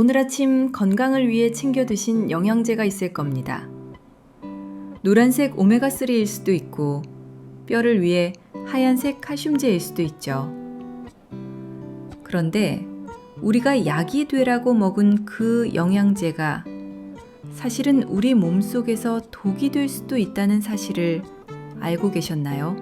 오늘 아침 건강을 위해 챙겨 드신 영양제가 있을 겁니다. 노란색 오메가3일 수도 있고, 뼈를 위해 하얀색 칼슘제일 수도 있죠. 그런데 우리가 약이 되라고 먹은 그 영양제가 사실은 우리 몸 속에서 독이 될 수도 있다는 사실을 알고 계셨나요?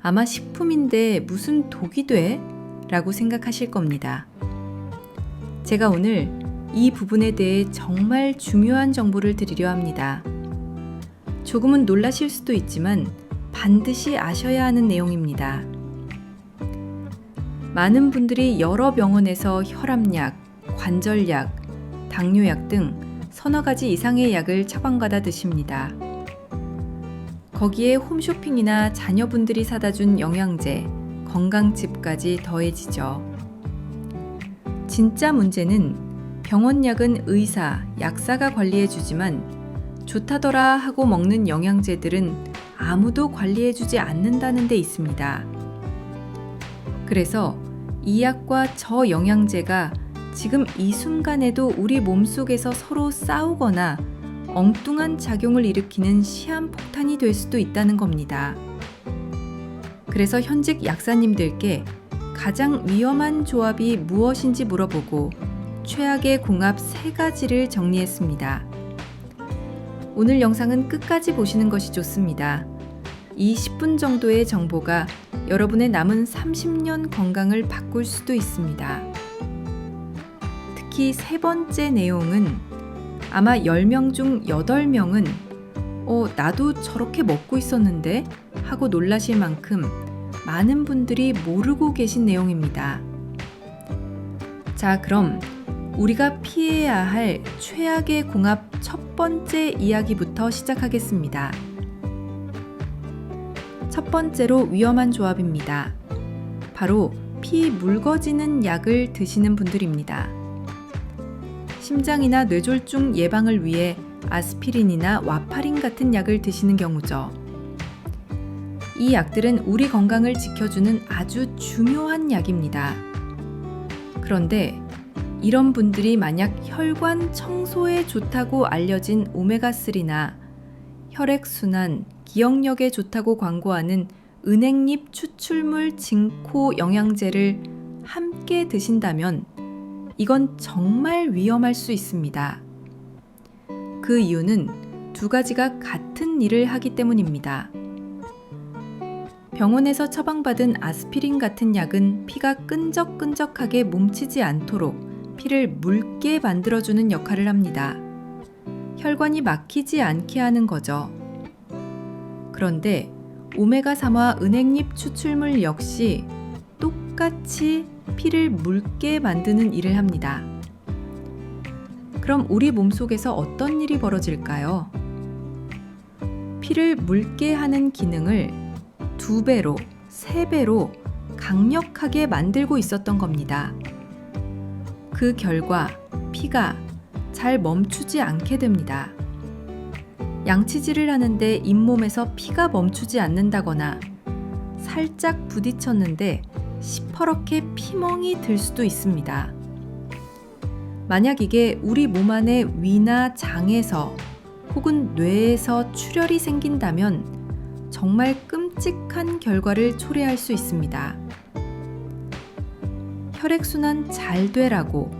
아마 식품인데 무슨 독이 돼? 라고 생각하실 겁니다. 제가 오늘 이 부분에 대해 정말 중요한 정보를 드리려 합니다. 조금은 놀라실 수도 있지만 반드시 아셔야 하는 내용입니다. 많은 분들이 여러 병원에서 혈압약, 관절약, 당뇨약 등 서너 가지 이상의 약을 처방받아 드십니다. 거기에 홈쇼핑이나 자녀분들이 사다 준 영양제, 건강칩까지 더해지죠. 진짜 문제는 병원 약은 의사, 약사가 관리해 주지만 좋다더라 하고 먹는 영양제들은 아무도 관리해 주지 않는다는 데 있습니다. 그래서 이 약과 저 영양제가 지금 이 순간에도 우리 몸속에서 서로 싸우거나 엉뚱한 작용을 일으키는 시한폭탄이 될 수도 있다는 겁니다. 그래서 현직 약사님들께 가장 위험한 조합이 무엇인지 물어보고 최악의 궁합 세 가지를 정리했습니다. 오늘 영상은 끝까지 보시는 것이 좋습니다. 이 10분 정도의 정보가 여러분의 남은 30년 건강을 바꿀 수도 있습니다. 특히 세 번째 내용은 아마 10명 중 8명은 어, 나도 저렇게 먹고 있었는데 하고 놀라실 만큼 많은 분들이 모르고 계신 내용입니다. 자, 그럼 우리가 피해야 할 최악의 궁합 첫 번째 이야기부터 시작하겠습니다. 첫 번째로 위험한 조합입니다. 바로 피 묽어지는 약을 드시는 분들입니다. 심장이나 뇌졸중 예방을 위해 아스피린이나 와파린 같은 약을 드시는 경우죠. 이 약들은 우리 건강을 지켜주는 아주 중요한 약입니다. 그런데 이런 분들이 만약 혈관 청소에 좋다고 알려진 오메가3나 혈액순환, 기억력에 좋다고 광고하는 은행잎 추출물 징코 영양제를 함께 드신다면 이건 정말 위험할 수 있습니다. 그 이유는 두 가지가 같은 일을 하기 때문입니다. 병원에서 처방받은 아스피린 같은 약은 피가 끈적끈적하게 뭉치지 않도록 피를 묽게 만들어주는 역할을 합니다. 혈관이 막히지 않게 하는 거죠. 그런데 오메가3와 은행잎 추출물 역시 똑같이 피를 묽게 만드는 일을 합니다. 그럼 우리 몸속에서 어떤 일이 벌어질까요? 피를 묽게 하는 기능을 두 배로, 세 배로 강력하게 만들고 있었던 겁니다. 그 결과 피가 잘 멈추지 않게 됩니다. 양치질을 하는데 잇몸에서 피가 멈추지 않는다거나 살짝 부딪혔는데 시퍼렇게 피멍이 들 수도 있습니다. 만약 이게 우리 몸 안의 위나 장에서 혹은 뇌에서 출혈이 생긴다면 정말 끔찍한 결과를 초래할 수 있습니다. 혈액순환 잘 되라고,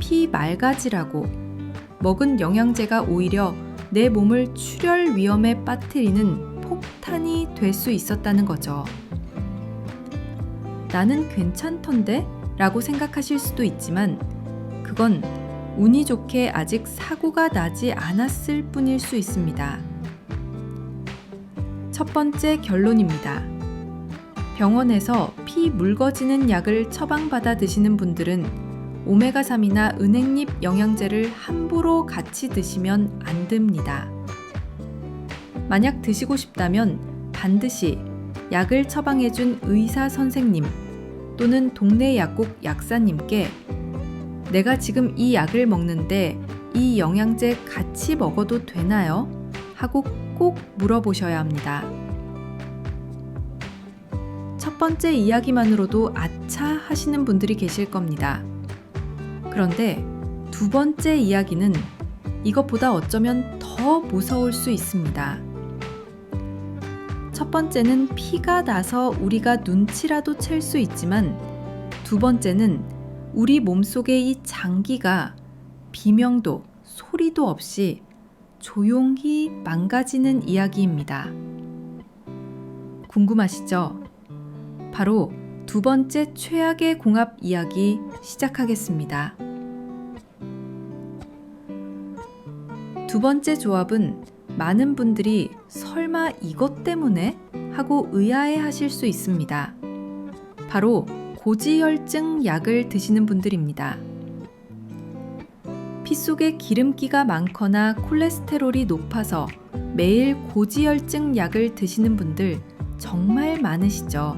피 맑아지라고, 먹은 영양제가 오히려 내 몸을 출혈 위험에 빠뜨리는 폭탄이 될 수 있었다는 거죠. 나는 괜찮던데? 라고 생각하실 수도 있지만 그건 운이 좋게 아직 사고가 나지 않았을 뿐일 수 있습니다. 첫 번째 결론입니다. 병원에서 피 묽어지는 약을 처방받아 드시는 분들은 오메가3이나 은행잎 영양제를 함부로 같이 드시면 안 됩니다. 만약 드시고 싶다면 반드시 약을 처방해준 의사 선생님 또는 동네 약국 약사님께 내가 지금 이 약을 먹는데 이 영양제 같이 먹어도 되나요? 하고 꼭 물어보셔야 합니다. 첫 번째 이야기만으로도 아차 하시는 분들이 계실 겁니다. 그런데 두 번째 이야기는 이것보다 어쩌면 더 무서울 수 있습니다. 첫 번째는 피가 나서 우리가 눈치라도 챌 수 있지만 두 번째는 우리 몸속의 이 장기가 비명도 소리도 없이 조용히 망가지는 이야기입니다. 궁금하시죠? 바로 두 번째 최악의 공합 이야기 시작하겠습니다. 두 번째 조합은 많은 분들이 설마 이것 때문에 하고 의아해 하실 수 있습니다. 바로 고지혈증 약을 드시는 분들입니다. 피 속에 기름기가 많거나 콜레스테롤이 높아서 매일 고지혈증 약을 드시는 분들 정말 많으시죠?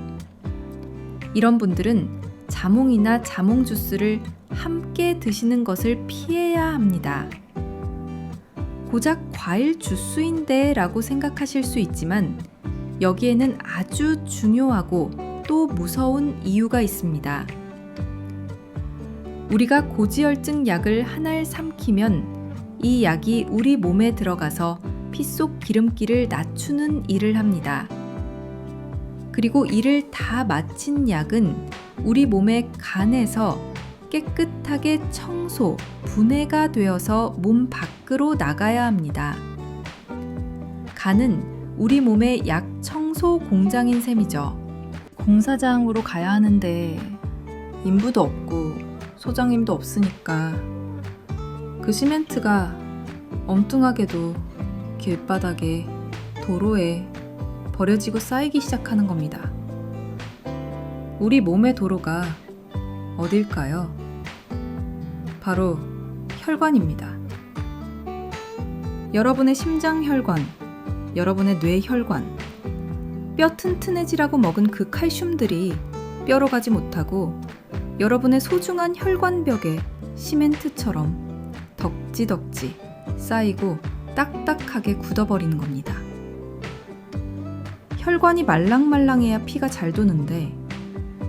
이런 분들은 자몽이나 자몽 주스를 함께 드시는 것을 피해야 합니다. 고작 과일 주스인데 라고 생각하실 수 있지만 여기에는 아주 중요하고 또 무서운 이유가 있습니다. 우리가 고지혈증 약을 하나를 삼키면 이 약이 우리 몸에 들어가서 피 속 기름기를 낮추는 일을 합니다. 그리고 이를 다 마친 약은 우리 몸의 간에서 깨끗하게 청소, 분해가 되어서 몸 밖으로 나가야 합니다. 간은 우리 몸의 약 청소 공장인 셈이죠. 공사장으로 가야 하는데 인부도 없고 소장님도 없으니까 그 시멘트가 엉뚱하게도 길바닥에 도로에 버려지고 쌓이기 시작하는 겁니다. 우리 몸의 도로가 어딜까요? 바로 혈관입니다. 여러분의 심장 혈관, 여러분의 뇌 혈관, 뼈 튼튼해지라고 먹은 그 칼슘들이 뼈로 가지 못하고 여러분의 소중한 혈관벽에 시멘트처럼 덕지덕지 쌓이고 딱딱하게 굳어버리는 겁니다. 혈관이 말랑말랑해야 피가 잘 도는데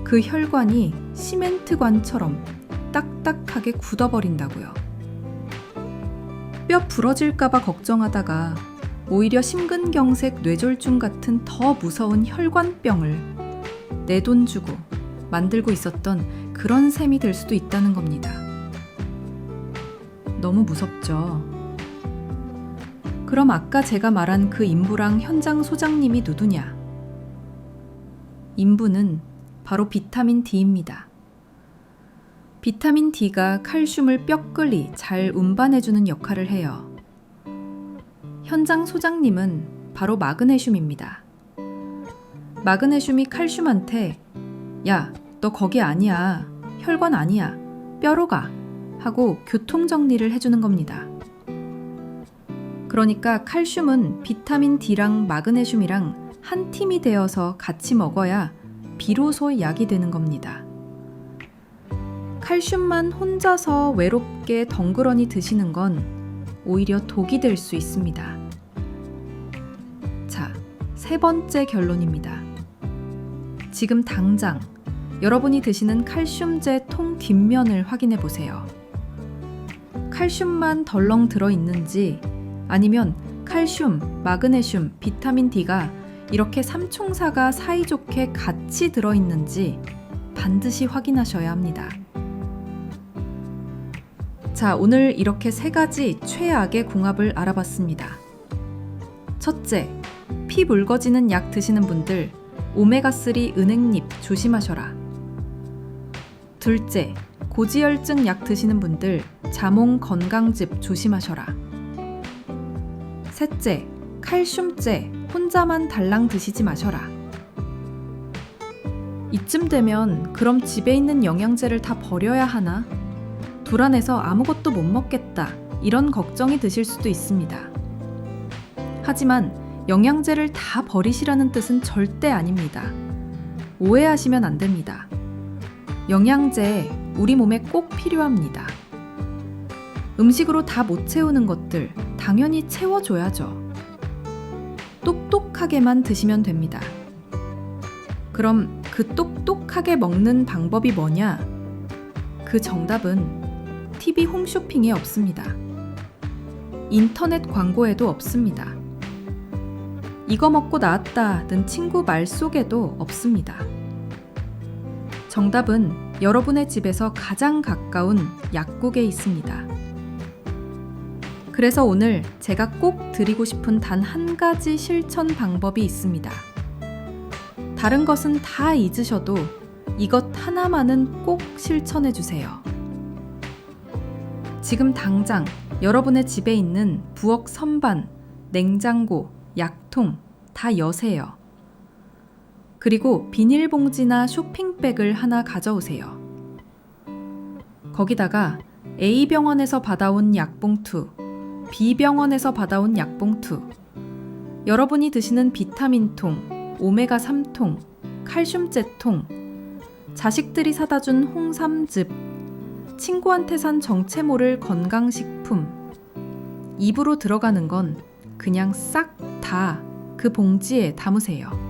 그 혈관이 시멘트관처럼 딱딱하게 굳어버린다고요. 뼈 부러질까봐 걱정하다가 오히려 심근경색 뇌졸중 같은 더 무서운 혈관병을 내 돈 주고 만들고 있었던 그런 셈이 될 수도 있다는 겁니다. 너무 무섭죠? 그럼 아까 제가 말한 그 인부랑 현장 소장님이 누구냐? 인부는 바로 비타민 D입니다. 비타민 D가 칼슘을 뼈끌이 잘 운반해주는 역할을 해요. 현장 소장님은 바로 마그네슘입니다. 마그네슘이 칼슘한테 야, 너 거기 아니야. 혈관 아니야. 뼈로 가. 하고 교통 정리를 해주는 겁니다. 그러니까 칼슘은 비타민 D랑 마그네슘이랑 한 팀이 되어서 같이 먹어야 비로소 약이 되는 겁니다. 칼슘만 혼자서 외롭게 덩그러니 드시는 건 오히려 독이 될 수 있습니다. 자, 세 번째 결론입니다. 지금 당장 여러분이 드시는 칼슘제 통 뒷면을 확인해 보세요. 칼슘만 덜렁 들어 있는지 아니면 칼슘, 마그네슘, 비타민 D가 이렇게 삼총사가 사이좋게 같이 들어 있는지 반드시 확인하셔야 합니다. 자, 오늘 이렇게 세 가지 최악의 궁합을 알아봤습니다. 첫째, 피 묽어지는 약 드시는 분들 오메가3 은행잎 조심하셔라. 둘째, 고지혈증 약 드시는 분들 자몽 건강즙 조심하셔라. 셋째, 칼슘제 혼자만 달랑 드시지 마셔라. 이쯤 되면 그럼 집에 있는 영양제를 다 버려야 하나? 불안해서 아무것도 못 먹겠다. 이런 걱정이 드실 수도 있습니다. 하지만 영양제를 다 버리시라는 뜻은 절대 아닙니다. 오해하시면 안 됩니다. 영양제 우리 몸에 꼭 필요합니다. 음식으로 다 못 채우는 것들 당연히 채워줘야죠. 똑똑하게만 드시면 됩니다. 그럼 그 똑똑하게 먹는 방법이 뭐냐? 그 정답은 TV 홈쇼핑에 없습니다. 인터넷 광고에도 없습니다. 이거 먹고 나았다는 친구 말 속에도 없습니다. 정답은 여러분의 집에서 가장 가까운 약국에 있습니다. 그래서 오늘 제가 꼭 드리고 싶은 단 한 가지 실천 방법이 있습니다. 다른 것은 다 잊으셔도 이것 하나만은 꼭 실천해 주세요. 지금 당장 여러분의 집에 있는 부엌 선반, 냉장고, 약통 다 여세요. 그리고 비닐봉지나 쇼핑백을 하나 가져오세요. 거기다가 A병원에서 받아온 약봉투, B병원에서 받아온 약봉투, 여러분이 드시는 비타민통, 오메가3통, 칼슘제통, 자식들이 사다 준 홍삼즙, 친구한테 산 정체 모를 건강식품, 입으로 들어가는 건 그냥 싹 다 그 봉지에 담으세요.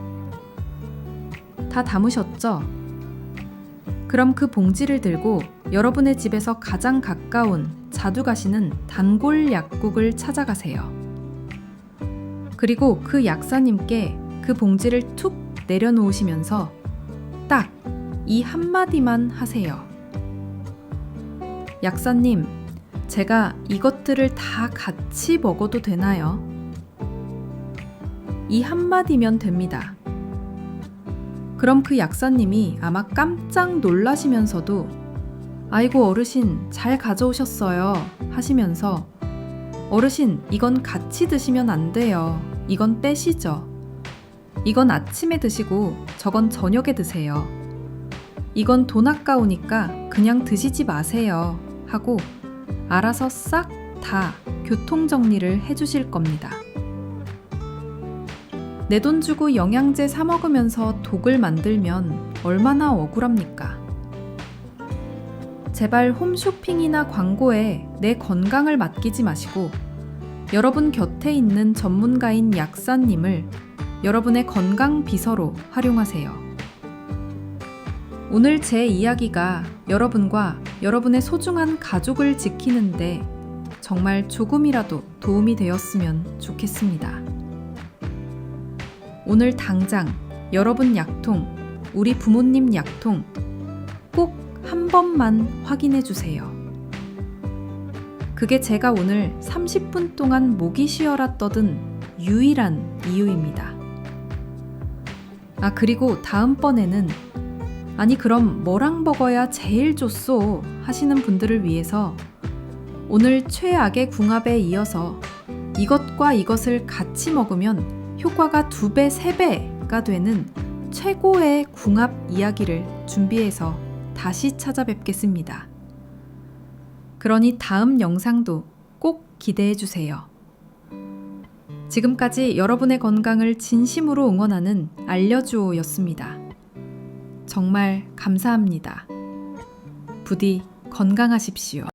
다 담으셨죠? 그럼 그 봉지를 들고 여러분의 집에서 가장 가까운 자주 가시는 단골 약국을 찾아가세요. 그리고 그 약사님께 그 봉지를 툭 내려놓으시면서 딱 이 한마디만 하세요. 약사님, 제가 이것들을 다 같이 먹어도 되나요? 이 한마디면 됩니다. 그럼 그 약사님이 아마 깜짝 놀라시면서도 아이고 어르신 잘 가져오셨어요 하시면서 어르신 이건 같이 드시면 안 돼요. 이건 빼시죠. 이건 아침에 드시고 저건 저녁에 드세요. 이건 돈 아까우니까 그냥 드시지 마세요. 하고 알아서 싹 다 교통 정리를 해주실 겁니다. 내 돈 주고 영양제 사 먹으면서 독을 만들면 얼마나 억울합니까? 제발 홈쇼핑이나 광고에 내 건강을 맡기지 마시고 여러분 곁에 있는 전문가인 약사님을 여러분의 건강 비서로 활용하세요. 오늘 제 이야기가 여러분과 여러분의 소중한 가족을 지키는데 정말 조금이라도 도움이 되었으면 좋겠습니다. 오늘 당장 여러분 약통, 우리 부모님 약통 꼭 한 번만 확인해 주세요. 그게 제가 오늘 30분 동안 목이 쉬어라 떠든 유일한 이유입니다. 아, 그리고 다음번에는 아니, 그럼 뭐랑 먹어야 제일 좋소? 하시는 분들을 위해서 오늘 최악의 궁합에 이어서 이것과 이것을 같이 먹으면 효과가 두 배, 세 배가 되는 최고의 궁합 이야기를 준비해서 다시 찾아뵙겠습니다. 그러니 다음 영상도 꼭 기대해 주세요. 지금까지 여러분의 건강을 진심으로 응원하는 알려주오였습니다. 정말 감사합니다. 부디 건강하십시오.